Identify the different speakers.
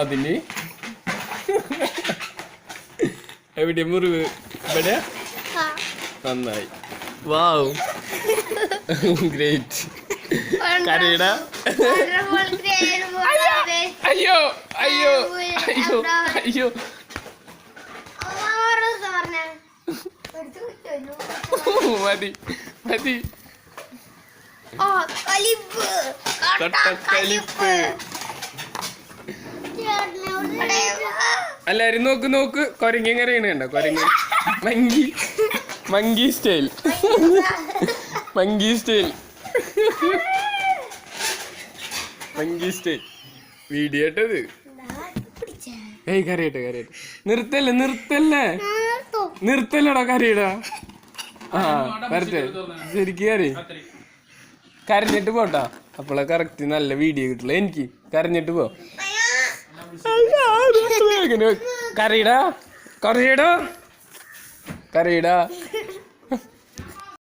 Speaker 1: അതിന് എവിടെ? മുറിവ് ഇവിടെ? നന്നായി. വാവ്. ഗ്രേറ്റ് കരയിട. അയ്യോ അയ്യോ അയ്യോ അയ്യോ മതി മതി. കട്ടക്കലിപ്പ് എല്ലാരും നോക്ക് നോക്ക്. കൊരങ്ങി കണ്ടോ കണ്ട? കൊരങ്ങി. Monkey. Monkey style. Monkey style. Monkey style. Video ഇട്ടത്. ഏയ് കരയട്ടെ കരയട്ടെ നിർത്തല്ലേ നിർത്തല്ലേ? നിർത്തല്ലടാ കരയിടാ ആ വരട്ടെ. ശരിക്കും കരയി. കരഞ്ഞിട്ട് പോട്ടോ അപ്പോളെ കറക്റ്റ് നല്ല വീഡിയോ കിട്ടില്ല എനിക്ക് കരഞ്ഞിട്ട് പോ. കരയിടാ. കരയിടാ. കരയിടാ.